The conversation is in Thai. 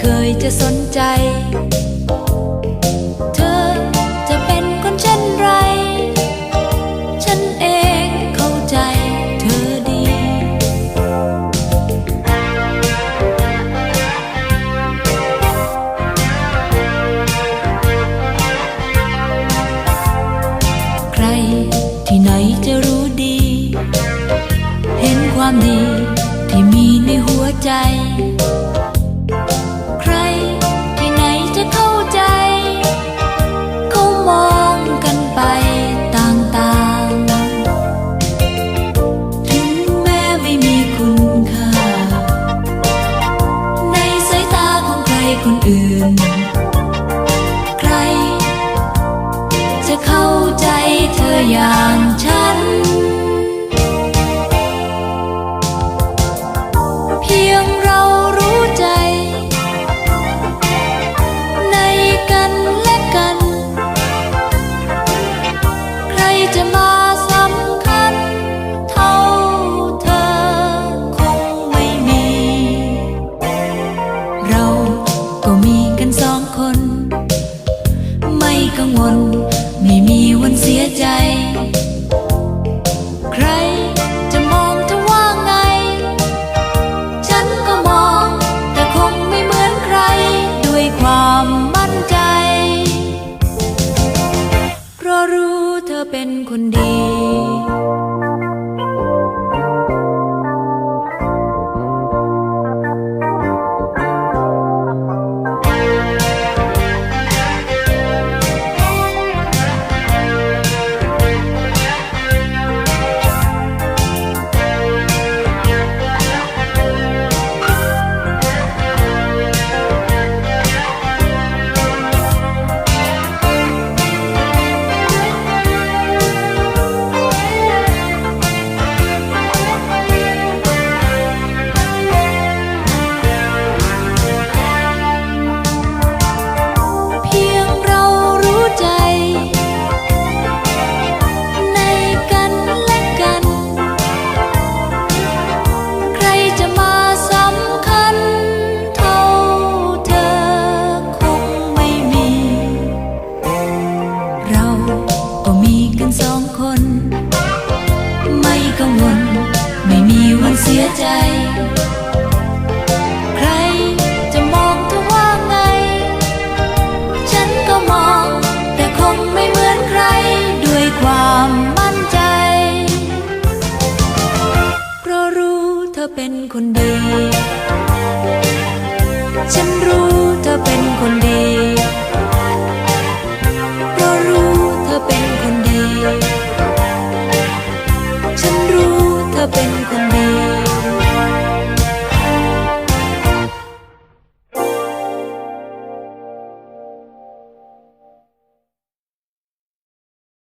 เคยจะสนใจ เธอจะเป็นคนเช่นไร ฉันเองเข้าใจเธอดี ใครที่ไหนจะรู้ดี เห็นความดีที่มีในหัวใจ อื่น ใคร จะเข้าใจเธออย่างฉัน มนไม่มีวันเสียใจ ใครจะมองเธอว่าไง ฉันก็มอง แต่คงไม่เหมือนใคร ด้วยความมั่นใจ เพราะรู้เธอเป็นคนดี เสียใจ ใครจะมองเธอว่าไง ฉันก็มอง แต่คงไม่เหมือนใครด้วยความมั่นใจ เพราะรู้เธอเป็นคนดี ฉัน